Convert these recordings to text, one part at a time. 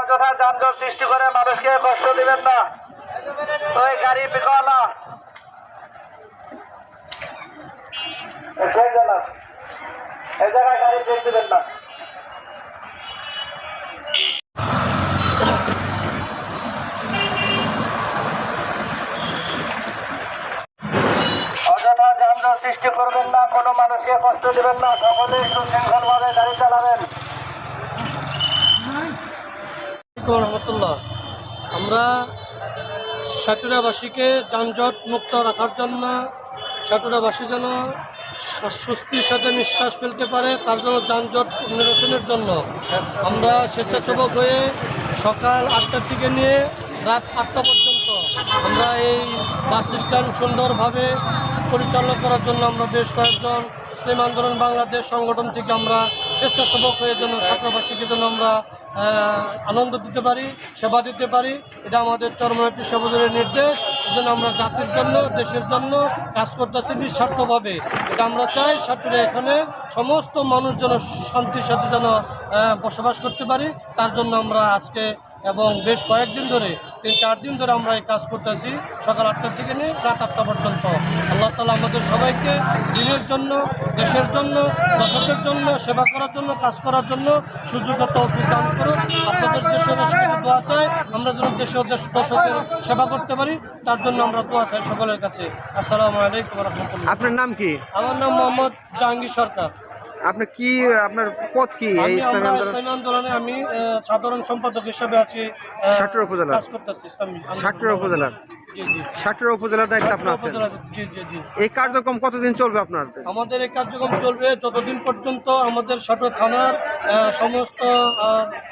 অযথা যানজট সৃষ্টি করে মানুষকে কষ্ট দিবেন না। ওই গাড়ি পিকওয়ালা এই জায়গায় গাড়ি বের দিবেন না। অযথা যানজট সৃষ্টি করবেন না কোনো মানুষকে কষ্ট দিবেন না সকলেই সুশৃঙ্খল ভাবে গাড়ি চালাবেন। রহমতুল্লাহ। আমরা সাটুরাবাসীকে যানজট মুক্ত রাখার জন্য সাটুরাবাসী যেন স্বস্তির সাথে নিঃশ্বাস ফেলতে পারে, তার জন্য যানজট নিরসনের জন্য। আমরা স্বেচ্ছাসেবক হয়ে সকাল আটটার থেকে নিয়ে রাত আটটা পর্যন্ত আমরা এই বাস স্ট্যান্ড সুন্দরভাবে পরিচালনা করার জন্য আমরা বেশ কয়েকজন মুসলিম আন্দোলন বাংলাদেশ সংগঠন থেকে আমরা স্বেচ্ছাসেবক হয়ে যেন ছাত্রবাসীকে যেন আমরা আনন্দ দিতে পারি, সেবা দিতে পারি, এটা আমাদের চরমনাপী সমাজের নির্দেশ। যেন আমরা জাতির জন্য, দেশের জন্য কাজ করতেছি নিঃস্বার্থভাবে এটা আমরা চাই ছাত্ররা এখানে সমস্ত মানুষ যেন শান্তির সাথে যেন বসবাস করতে পারি। তার জন্য আমরা আজকে এবং বেশ কয়েকদিন ধরে তিন চার দিন ধরে আমরা এই কাজ করতেছি। সকাল আটটার থেকে নিয়ে রাত আটটা পর্যন্ত। আল্লাহ তালা আমাদের সবাইকে দিনের জন্য দেশের জন্য দর্শকের জন্য সেবা করার জন্য কাজ করার জন্য সুযোগ তৌফিক দান করুন আপনাদের দেশের কাছে দোয়া চাই আমরা যেন দেশের দেশ দর্শকের সেবা করতে পারি তার জন্য আমরা দোয়া চাই সকলের কাছে। আসসালামু আলাইকুম রহমতুল্লাহ। আপনার নাম কি? আমার নাম মোহাম্মদ জাহাঙ্গীর সরকার। আপনি কি আপনার পদ কি এই ইসলামী আন্দোলন? আন্দোলনে আমি সাধারণ সম্পাদক হিসেবে আছি সাটুরা উপজেলা। কাজ করতেছি ইসলামী আন্দোলন। সাটুরা উপজেলার দায়িত্ব আপনার আছেন উপজেলা জি জি জি। এই কার্যক্রম কতদিন চলবে আপনার? আমাদের এই কার্যক্রম চলবে যতদিন পর্যন্ত আমাদের সাটোয়া থানার সমস্ত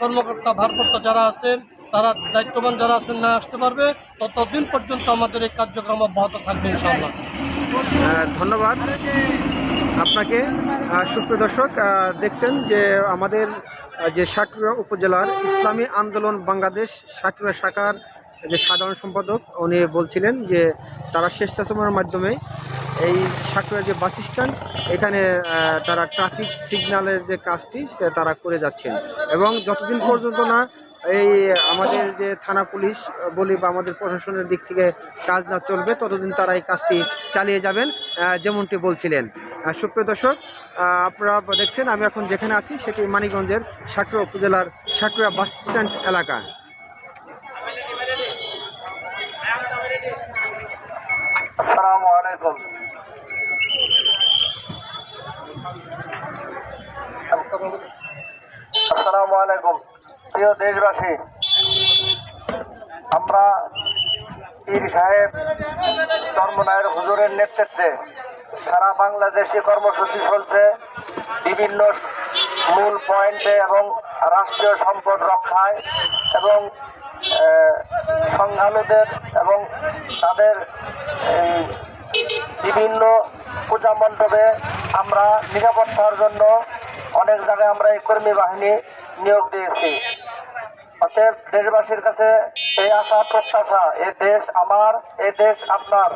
কর্মকর্তা ভারকর্তা যারা আছেন তারা দায়িত্ববান যারা আছেন না আসতে পারবে ততদিন পর্যন্ত আমাদের এই কার্যক্রম অব্যাহত থাকবে ইনশাআল্লাহ। আহ, ধন্যবাদ। আপনাকে সুপ্রিয় দর্শক দেখছেন যে আমাদের যে সাটুরা উপজেলার ইসলামী আন্দোলন বাংলাদেশ সাটুরা শাখার যে সাধারণ সম্পাদক, উনি বলছিলেন যে তারা স্বেচ্ছাসেবনের মাধ্যমে এই সাটুরা যে বাস স্ট্যান্ড, এখানে তারা ট্রাফিক সিগন্যালের যে কাজটি, সে তারা করে যাচ্ছেন। এবং যতদিন পর্যন্ত না এই আমাদের যে থানা পুলিশ বলি বা আমাদের প্রশাসনের দিক থেকে কাজ না চলবে, ততদিন তারা এই কাজটি চালিয়ে যাবেন যেমনটি বলছিলেন। সুপ্রিয় দর্শক আপনারা দেখছেন, আমি এখন যেখানে আছি সেটি মানিকগঞ্জের সাটুরা উপজেলার সাটুরা বাস স্ট্যান্ড এলাকা। প্রিয় দেশবাসী, আমরা পীর সাহেব ধর্মনায়ের হুজুরের নেতৃত্বে সারা বাংলাদেশে কর্মসূচি চলছে। বিভিন্ন মূল পয়েন্টে এবং রাষ্ট্রীয় সম্পদ রক্ষায় এবং আহ, সংখ্যালুদের এবং তাদের বিভিন্ন পূজা মণ্ডপে আমরা নিরাপত্তার জন্য অনেক জায়গায় আমরা এই কর্মী বাহিনী নিয়োগ দিয়েছি। অতএব দেশবাসীর কাছে এই আশা প্রত্যাশা এ দেশ আমার এ দেশ আপনার।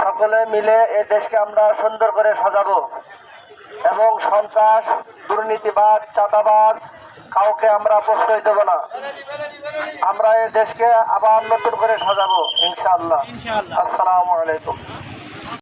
সকলে মিলে এ দেশকে আমরা সুন্দর করে সাজাবো। এবং সন্ত্রাস দুর্নীতিবাদ চাঁদাবাদ কাউকে আমরা প্রশ্রয় দেব না। আমরা এই দেশকে আবার নতুন করে সাজাবো ইনশাআল্লাহ। আসসালামু আলাইকুম।